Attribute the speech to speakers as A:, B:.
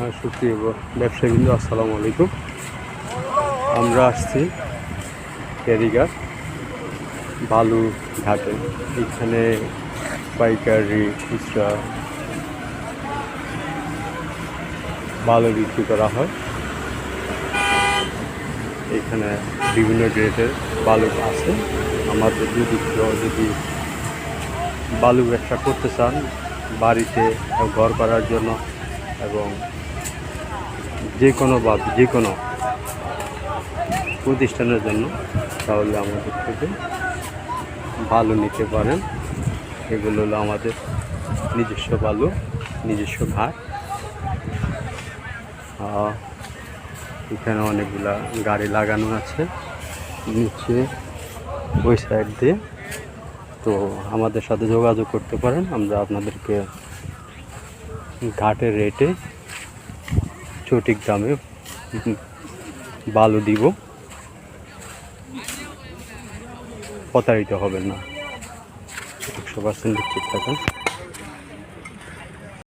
A: হ্যাঁ, সুপ্রিয় ব্যবসায়ীবৃন্দ আসসালামু আলাইকুম। আমরা আসছি ফেরিঘাট বালু ঘাটে। এখানে পাইকারি খুচরা বালু বিক্রি করা হয়। এখানে বিভিন্ন গ্রেডের বালু আছে। আমাদের যদি কেউ যদি বালু ব্যবসা করতে চান বাড়িতে ঘর করার জন্য যে কোনো বা যে কোনো প্রতিষ্ঠানের জন্য তাহলে আমাদের থেকে বালু নিতে পারেন। এগুলো হলো আমাদের নিজস্ব বালু, নিজস্ব ঘাট। এখানে অনেকগুলা গাড়ি লাগানো আছে নিচে, ওই সাইড দিয়ে। তো আমাদের সাথে যোগাযোগ করতে পারেন, আমরা আপনাদেরকে ঘাটের রেটে সঠিক দামে বালু দিব। প্রতারিত হবেন না। একশো পার্সেন্ট নিশ্চিত থাকুন।